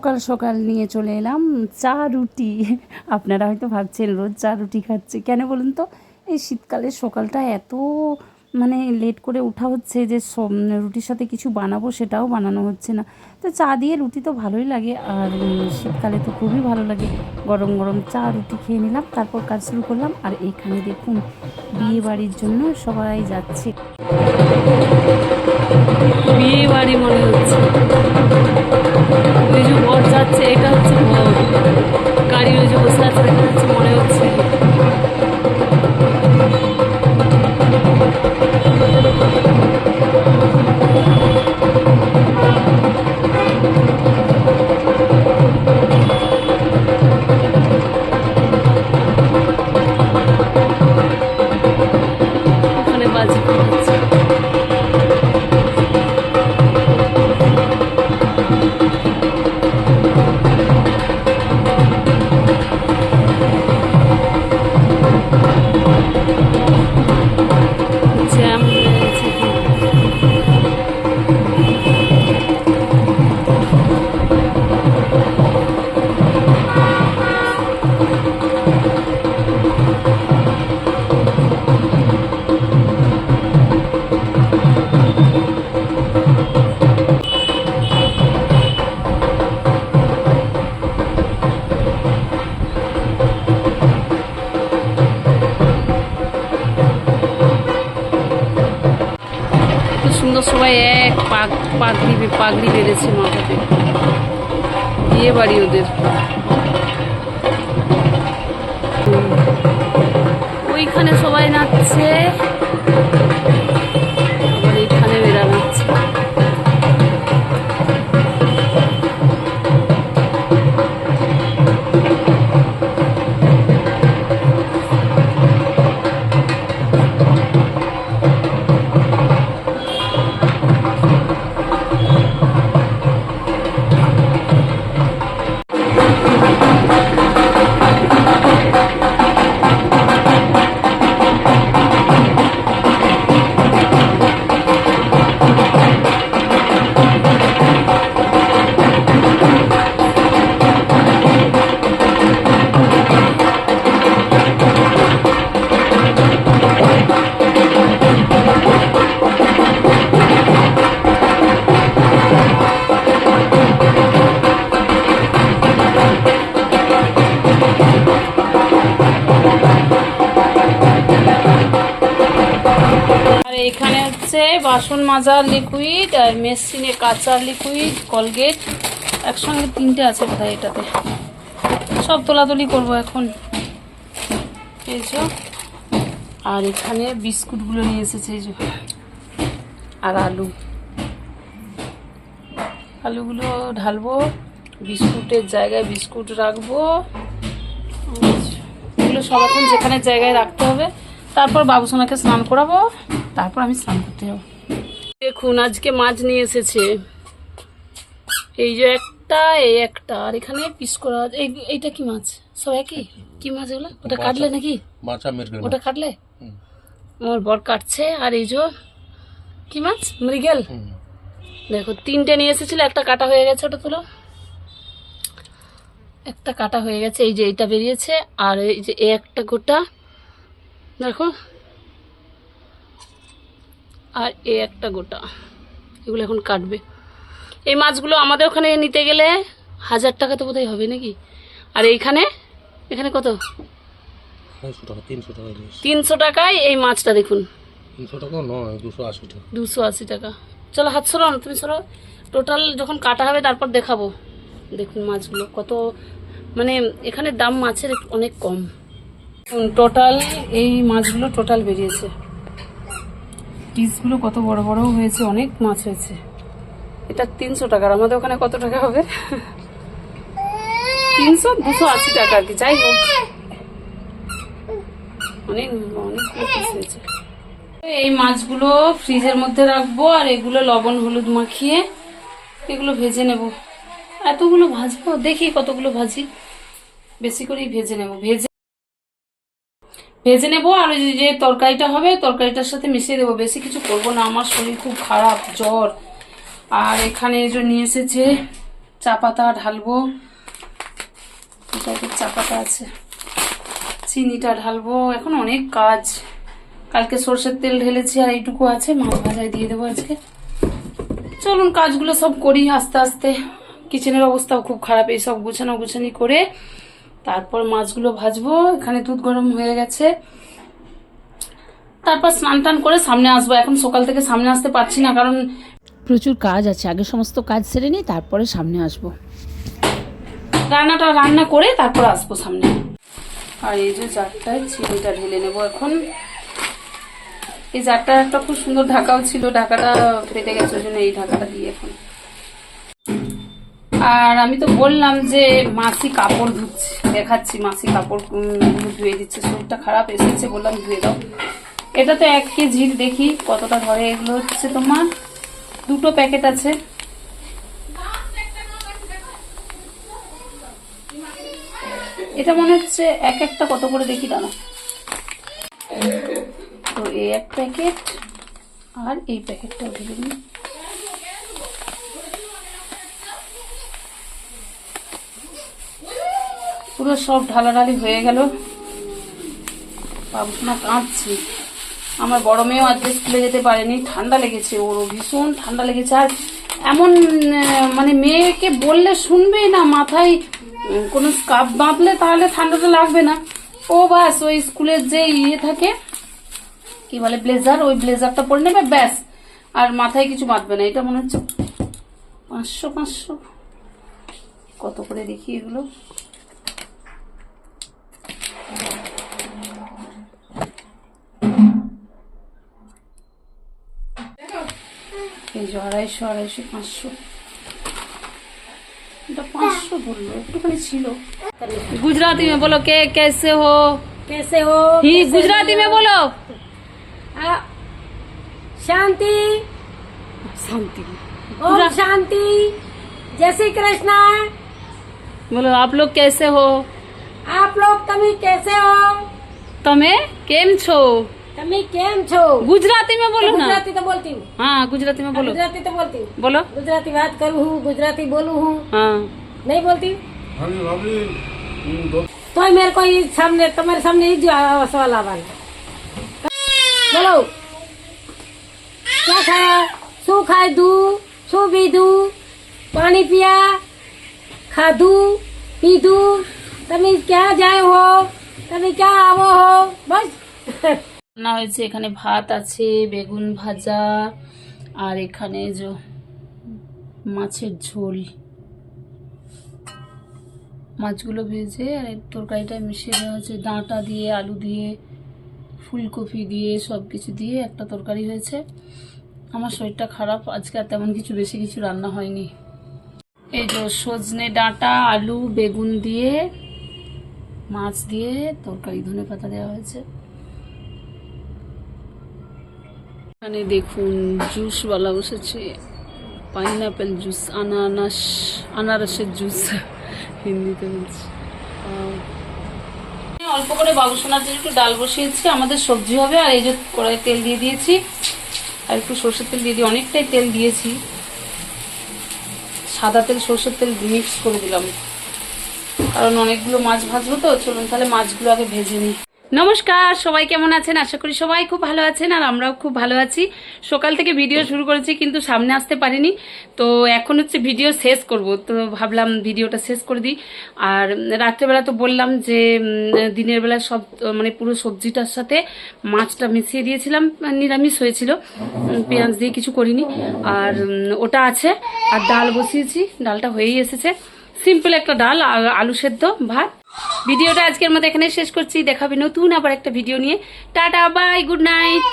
সকাল সকাল নিয়ে চলে এলাম চা রুটি। আপনারা হয়তো ভাবছেন, রোজ চা রুটি খাচ্ছে কেন বলুন তো? এই শীতকালের সকালটা এত মানে লেট করে ওঠা হচ্ছে যে রুটির সাথে কিছু বানাবো সেটাও বানানো হচ্ছে না। তো চা দিয়ে রুটি তো ভালোই লাগে আর শীতকালে তো খুবই ভালো লাগে। গরম গরম চা রুটি খেয়ে নিলাম, তারপর কাজ শুরু করলাম আর এখানে দেখুন বিয়ে বাড়ির জন্য সবাই যাচ্ছে। বিয়ে বাড়ি মনে সুন্দর সবাই এক পাগ পাগড়ি পাগড়ি বেড়েছে মাথাতে। বিয়ে বাড়ি ওদের। ওইখানে সবাই নাচছে। এখানে হচ্ছে বাসন মাজার লিকুইড আর মেশিনে কাঁচা লিকুইড কলগেট একসঙ্গে তিনটে আছে বোধহয় এটাতে। সব তোলাতলি করব এখন। আর এখানে বিস্কুটগুলো নিয়ে এসেছে এই যে, আর আলু। আলুগুলো ঢালবো, বিস্কুটের জায়গায় বিস্কুট রাখব। এগুলো সব এখন যেখানে জায়গায় রাখতে হবে, তারপর বাবুসোনাকে স্নান করাবো। তারপর আমি স্নান করতে যাব। দেখুন আজকে মাছ নিয়ে এসেছে। এই যে একটা এই একটা আর এখানে পিস করা এই এইটা কি মাছ? সব একই? কি মাছ এগুলো? ওটা কাটলে নাকি? ওটা কাটলে? আমার বর কাটছে আর এই যে কি মাছ? মৃগেল। দেখো তিনটে নিয়ে এসেছিল একটা কাটা হয়ে গেছে ওটা তুলো। একটা কাটা হয়ে গেছে এই যে এইটা বেরিয়েছে আর এই যে এই একটা গোটা। দেখো আর এ একটা গোটা। এগুলো এখন কাটবে। এই মাছগুলো আমাদের ওখানে নিতে গেলে হাজার টাকা তো বোধহয় হবে নাকি? আর এইখানে? এখানে কত? তিনশো টাকায় এই মাছটা দেখুন। দুশো আশি টাকা। দুশো আশি টাকা। চলো হাত সরো না তুমি সরো। টোটাল যখন কাটা হবে তারপর দেখাবো। দেখুন মাছগুলো কত মানে এখানে দাম মাছের অনেক কম। টোটাল এই মাছগুলো টোটাল বেরিয়েছে। পিসগুলো কত বড় বড় হয়েছে, অনেক মাছ হয়েছে। এটা তিনশো টাকার আমাদের ওখানে কত টাকা হবে? তিনশো, দুশো আশি টাকা আর কি, যাই হোক। অনেক হয়েছে। এই মাছগুলো ফ্রিজের মধ্যে রাখব, আর এগুলো লবণ, হলুদ মাখিয়ে এগুলো ভেজে নেব। এতগুলো ভাজবো? দেখি কতগুলো ভাজি। বেশি করেই ভেজে নেব। ভেজে ভেজে নেব, আর ওই যে তরকারিটা হবে, তরকারিটার সাথে মিশিয়ে দেবো। বেশি কিছু করব না, আমার শরীর খুব খারাপ, জ্বর। আর এখানে যে নিয়ে এসেছে চা পাতা ঢালবো। চা পাতা আছে, চিনিটা ঢালবো। এখন অনেক কাজ। কালকে সর্ষের তেল ঢেলেছি, আর এইটুকু আছে, মাছ ভাজায় দিয়ে দেবো আজকে। চলুন, কাজগুলো সব করি আস্তে আস্তে। কিচেনের অবস্থাও খুব খারাপ, এই সব গুছানো গুছানি করে তারপর মাছগুলো ভাজবো, এখানে দুধ গরম হয়ে গেছে। তারপর স্নান টান করে সামনে আসব। এখন সকাল থেকে সামনে আসতে পারছি না, কারণ প্রচুর কাজ আছে। আগে সমস্ত কাজ সেরে নিই, তারপরে সামনে আসব। রান্নাটা রান্না করে তারপর আসব সামনে। আর এই যে জারটায় চিনিটা ঢেলে নেব এখন। এই জারটা একটা খুব সুন্দর ঢাকাও ছিল, ঢাকাটা ফেটে গেছে, ওই জন্য এই ঢাকাটা দিয়ে এখন। আর আমি তো বললাম যে মাসি কাপড় ধুচ্ছে। দেখাচ্ছি মাসি কাপড় ধুয়ে দিচ্ছে। শরীরটা খারাপ এসেছে বললাম, ধুয়ে দাও। এটা তো এক কেজির দেখি, কতটা ধরে? এগুলো হচ্ছে তোমার দুটো প্যাকেট আছে। এটা মনে হচ্ছে এক একটা কত করে দেখি দাঁড়া তো এই এক প্যাকেট আর এই প্যাকেটটা ঢেলে নিই পুরো সব ঢালাঢালি হয়ে গেল। বাবুসোনা কাঁদছি। আমার বড় মেয়েও আজকে স্কুলে যেতে পারেনি। ঠান্ডা লেগেছে ওরও ভীষণ ঠান্ডা লেগেছে। আর এমন মানে মেয়েকে বললে শুনবেই না, মাথায় কোনো স্কার্ফ বাঁধলে তাহলে ঠান্ডাটা লাগবে না। ও বাস ওই স্কুলের যে ইয়ে থাকে, কি বলে, ব্লেজার, ওই ব্লেজারটা পরে নেবে, ব্যাস। আর মাথায় কিছু বাঁধবে না, এটা মনে হচ্ছে পাঁচশো পাঁচশো। কত করে দেখি এগুলো। যে আড়াইশো আড়াইশো পাঁচশো এটা পাঁচশো বললো একটুখানি ছিল गुजराती में बोलो के कैसे हो कैसे हो ही गुजराती में बोलो आ, शांति शांति ओम शांति जय श्री कृष्ण बोलो आप लोग कैसे हो आप लोग तमी कैसे हो તમે કેમ છો તમે કેમ છો? ગુજરાતી માં બોલો ગુજરાતી તો બોલતી હું. હા ગુજરાતી માં બોલો. ગુજરાતી તો બોલતી હું. બોલો. ગુજરાતી વાત કરું હું ગુજરાતી બોલું હું. હા. નહીં બોલતી? તો મેરે કોઈ સામને તમારે સામને એ જ સવાલ આવવાનો. બોલો. ક્યાં ખાયા? શું ખાધું શું પીધું? પાણી પીયા? ખાધું? પીધું? તમે ક્યાં જાય હો? તમે ક્યાં આવો હો? બસ. রান্না হয়েছে, এখানে ভাত আছে, বেগুন ভাজা, আর এখানে যে মাছের ঝোল। মাছগুলো ভেজে আর তরকারিটা মিশিয়ে দেওয়া হয়েছে, ডাঁটা দিয়ে, আলু দিয়ে, ফুলকপি দিয়ে সব কিছু দিয়ে একটা তরকারি হয়েছে। আমার শরীরটা খারাপ, আজকে আর তেমন কিছু বেশি কিছু রান্না হয়নি। এই যে সজনে ডাঁটা, আলু, বেগুন দিয়ে, মাছ দিয়ে তরকারি ধনে পাতা দেওয়া হয়েছে। এখানে দেখুন জুসওয়ালা বসেছে। পাইনাপেল জুস আনানাস আনারসের জুস হিন্দিতে বলছি। অল্প করে বাবুসোনার জন্য একটু ডাল বসিয়েছি, আমাদের সবজি হবে, আর এই যে কড়াই তেল দিয়ে দিয়েছি, আর একটু সর্ষের তেল দিয়ে দিই অনেকটাই তেল দিয়েছি। সাদা তেল, সর্ষের তেল মিক্স করে দিলাম। কারণ অনেকগুলো মাছ ভাজবো তো, চলুন তাহলে মাছগুলো আগে ভেজে নিই। নমস্কার, সবাই কেমন আছেন? আশা করি সবাই খুব ভালো আছেন আর আমরাও খুব ভালো আছি। সকাল থেকে ভিডিও শুরু করেছি কিন্তু সামনে আসতে পারিনি। তো এখন হচ্ছে ভিডিও শেষ করব। তো ভাবলাম ভিডিওটা শেষ করে দিই। আর রাত্রেবেলা তো বললাম যে দিনের বেলা সব মানে পুরো সবজিটার সাথে মাছটা মিশিয়ে দিয়েছিলাম। নিরামিষ হয়েছিল। পেঁয়াজ দিয়ে কিছু করিনি। আর ওটা আছে। আর ডাল বসিয়েছি। ডালটা হয়েই এসেছে। সিম্পল একটা ডাল আলু সেদ্ধ, ভাত। ভিডিওটা আজকের মতো এখানে শেষ করছি। দেখাবি নতুন আবার একটা ভিডিও নিয়ে। Tata, bye, good night.